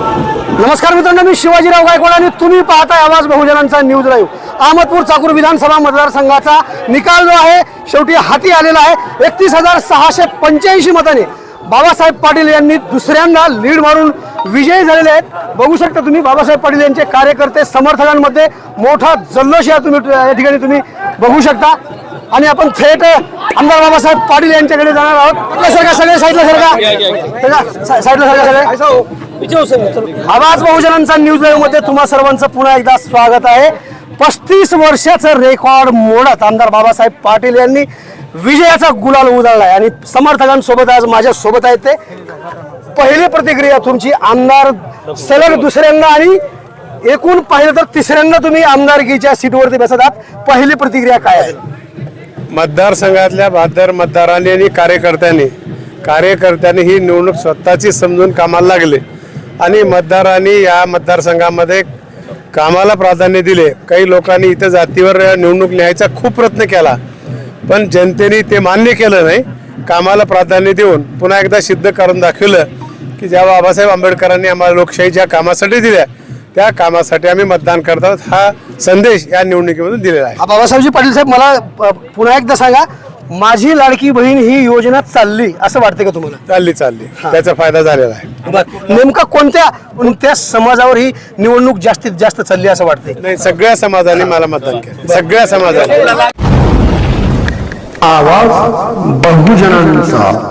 नमस्कार मित्रांनो मी शिवाजीराव गायकवाड आणि तुम्ही पाहताय आवाज बहुजनांचा न्यूज लाईव्ह. अहमदपूर चाकूर विधानसभा मतदारसंघाचा निकाल जो आहे शेवटी हाती आलेला आहे. एकतीस हजार सहाशे पंच्याऐंशी मताने बाबासाहेब पाटील यांनी दुसऱ्यांदा लीड मारून विजयी झालेले आहेत. बघू शकता तुम्ही बाबासाहेब पाटील यांचे कार्यकर्ते समर्थकांमध्ये मोठा जल्लोष या तुम्ही या ठिकाणी तुम्ही बघू शकता. आणि आपण थेट आमदार बाबासाहेब पाटील यांच्याकडे जाणार आहोत. साईडला सगळे साईडला सरका साईडला सरका सगळे आवाज बहुजनांचा न्यूज लाईव्हमध्ये तुम्हा सर्वांचं पुन्हा एकदा स्वागत आहे. पस्तीस वर्षाचं रेकॉर्ड मोडत आमदार बाबासाहेब पाटील यांनी विजयाचा गुलाल उधळलाय आणि समर्थकांसोबत आज माझ्या सोबत आहेत ते. पहिली प्रतिक्रिया तुमची आमदार सलग दुसऱ्यांदा आणि एकूण पाहिलं तर तिसऱ्यांदा तुम्ही आमदारकीच्या सीटवरती बसत आहात. पहिली प्रतिक्रिया काय आहे? मतदारसंघातल्या बहादर मतदारांनी आणि कार्यकर्त्यांनी. कार्यकर्त्यांनी ही निवडणूक स्वतःची समजून कामाला लागले. आणि मतदारांनी या मतदारसंघामध्ये कामाला प्राधान्य दिले. काही लोकांनी इथं जातीवर निवडणूक लिहायचा खूप प्रयत्न केला पण जनतेने ते मान्य केलं नाही. कामाला प्राधान्य देऊन पुन्हा एकदा सिद्ध करून दाखवलं की ज्या बाबासाहेब आंबेडकरांनी आम्हाला लोकशाही ज्या कामासाठी दिल्या त्या कामासाठी आम्ही मतदान करतात हा संदेश या निवडणुकीमधून दिलेला आहे. हा बाबासाहेबजी पाटील साहेब मला पुन्हा एकदा सांगा माझी लाडकी बहीण ही योजना चालली असं वाटतं का तुम्हाला? चालली चालली. त्याचा फायदा झालेला आहे. नेमका कोणत्या कोणत्या समाजावर ही निवडणूक जास्तीत जास्त चालली असं वाटतंय? नाही सगळ्या समाजाने मला मतदान केलं. सगळ्या समाजाने. आवाज बहुजनांचा.